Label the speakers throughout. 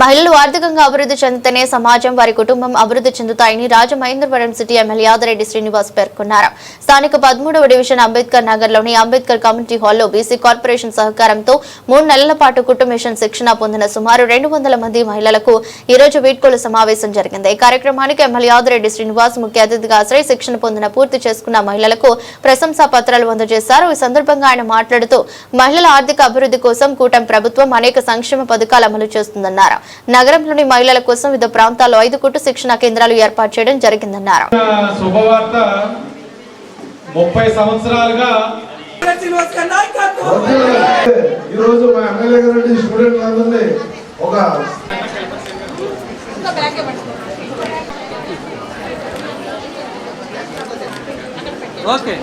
Speaker 1: మహిళలు ఆర్థికంగా అభివృద్ధి చెందితేనే సమాజం వారి కుటుంబం అభివృద్ధి చెందుతాయని రాజమహేంద్రవరం సిటీ ఎమ్మెల్యే యాదరెడ్డి శ్రీనివాస్ పేర్కొన్నారు. స్థానిక పదమూడవ డివిజన్ అంబేద్కర్ నగర్లోని అంబేద్కర్ కమ్యూనిటీ హాల్లో బీసీ కార్పొరేషన్ సహకారంతో మూడు నెలల పాటు కుటుంబేషన్ శిక్షణ పొందిన సుమారు రెండు వందల మంది మహిళలకు ఈ రోజు వీడ్కోలు సమావేశం జరిగింది. ఈ కార్యక్రమానికి ఎమ్మెల్యే యాదరెడ్డి శ్రీనివాస్ ముఖ్య అతిథిగా హాజరై శిక్షణ పొందిన పూర్తి చేసుకున్న మహిళలకు ప్రశంసా పత్రాలు అందజేశారు. ఈ సందర్భంగా ఆయన మాట్లాడుతూ మహిళల ఆర్థిక అభివృద్ధి కోసం కూటమి ప్రభుత్వం అనేక సంక్షేమ పథకాలు అమలు చేస్తుందన్నారు. నగరంలోని మహిళల కోసం వివిధ ప్రాంతాల్లో ఐదు కుట్టు శిక్షణ కేంద్రాలు ఏర్పాటు చేయడం జరిగిందన్నారు.
Speaker 2: శుభవార్త ముప్పై సంవత్సరాలుగా
Speaker 3: శ్రీనివాస్ గారి నాయకత్వం
Speaker 4: ఈ రోజు మా ఎమ్మెల్యే గారి స్టూడెంట్ అందరినీ ఒక
Speaker 5: ఓకే.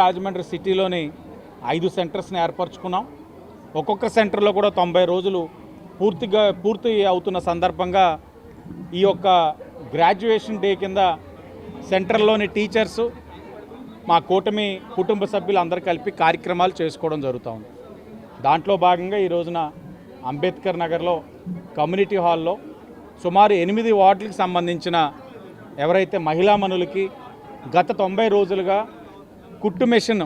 Speaker 2: రాజమండ్రి సిటీలోని ఐదు సెంటర్స్ని ఏర్పరచుకున్నాం. ఒక్కొక్క సెంటర్లో కూడా తొంభై రోజులు పూర్తిగా పూర్తి అవుతున్న సందర్భంగా ఈ యొక్క గ్రాడ్యుయేషన్ డే కింద సెంటర్లోని టీచర్సు మా కూటమి కుటుంబ సభ్యులు అందరు కలిపి కార్యక్రమాలు చేసుకోవడం జరుగుతూ ఉంది. దాంట్లో భాగంగా ఈ రోజున అంబేద్కర్ నగర్లో కమ్యూనిటీ హాల్లో సుమారు ఎనిమిది వార్డులకు సంబంధించిన ఎవరైతే మహిళామణులకి గత తొంభై రోజులుగా కుట్టు మెషిన్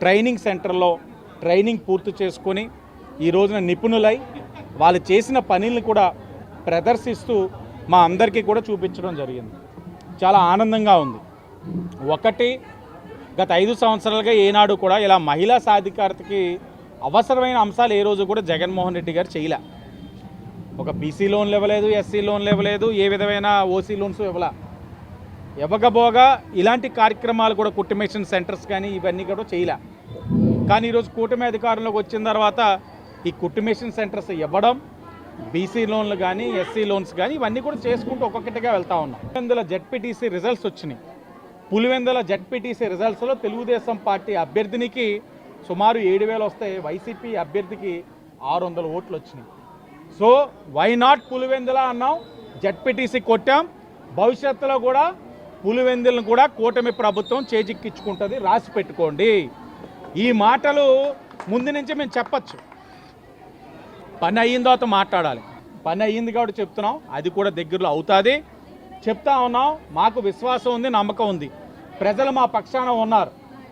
Speaker 2: ట్రైనింగ్ సెంటర్లో ట్రైనింగ్ పూర్తి చేసుకొని ఈ రోజున నిపుణులై వాళ్ళు చేసిన పనిని కూడా ప్రదర్శిస్తూ మా అందరికీ కూడా చూపించడం జరిగింది. చాలా ఆనందంగా ఉంది. ఒకటి గత ఐదు సంవత్సరాలుగా ఏనాడు కూడా ఇలా మహిళా సాధికారతకి అవసరమైన అంశాలు ఏ రోజు కూడా జగన్మోహన్ రెడ్డి గారు చేయలే. ఒక బీసీ లోన్లు ఇవ్వలేదు ఎస్సీ లోన్లు ఇవ్వలేదు ఏ విధమైన ఓసీ లోన్స్ ఇవ్వలే. ఇవ్వకపోగా ఇలాంటి కార్యక్రమాలు కూడా కుటుంబేషన్ సెంటర్స్ కానీ ఇవన్నీ కూడా చేయలే. కానీ ఈరోజు కూటమి అధికారంలోకి వచ్చిన తర్వాత ఈ కుటుంబేషన్ సెంటర్స్ ఇవ్వడం బీసీ లోన్లు కానీ ఎస్సీ లోన్స్ కానీ ఇవన్నీ కూడా చేసుకుంటూ ఒక్కొక్కటిగా వెళ్తా ఉన్నాం. Pulivendula Z P T C results వచ్చినాయి. Pulivendula Z P T C రిజల్ట్స్లో Telugu Desam party అభ్యర్థినికి సుమారు ఏడు వేలు వస్తే వైసీపీ అభ్యర్థికి ఆరు వందల ఓట్లు వచ్చినాయి. సో వై నాట్ పులివెందుల అన్నాం? జడ్పీటీసీ కొట్టాం. భవిష్యత్తులో కూడా పులివెందులను కూడా కూటమి ప్రభుత్వం చేజిక్కించుకుంటుంది. రాసి పెట్టుకోండి. ఈ మాటలు ముందు నుంచి మేము చెప్పచ్చు. పని అయిన తర్వాత మాట్లాడాలి. పని అయ్యింది కాబట్టి చెప్తున్నాం. అది కూడా దగ్గరలో అవుతుంది. చెప్తా ఉన్నాం. మాకు విశ్వాసం ఉంది నమ్మకం ఉంది. ప్రజలు మా పక్షాన ఉన్నారు.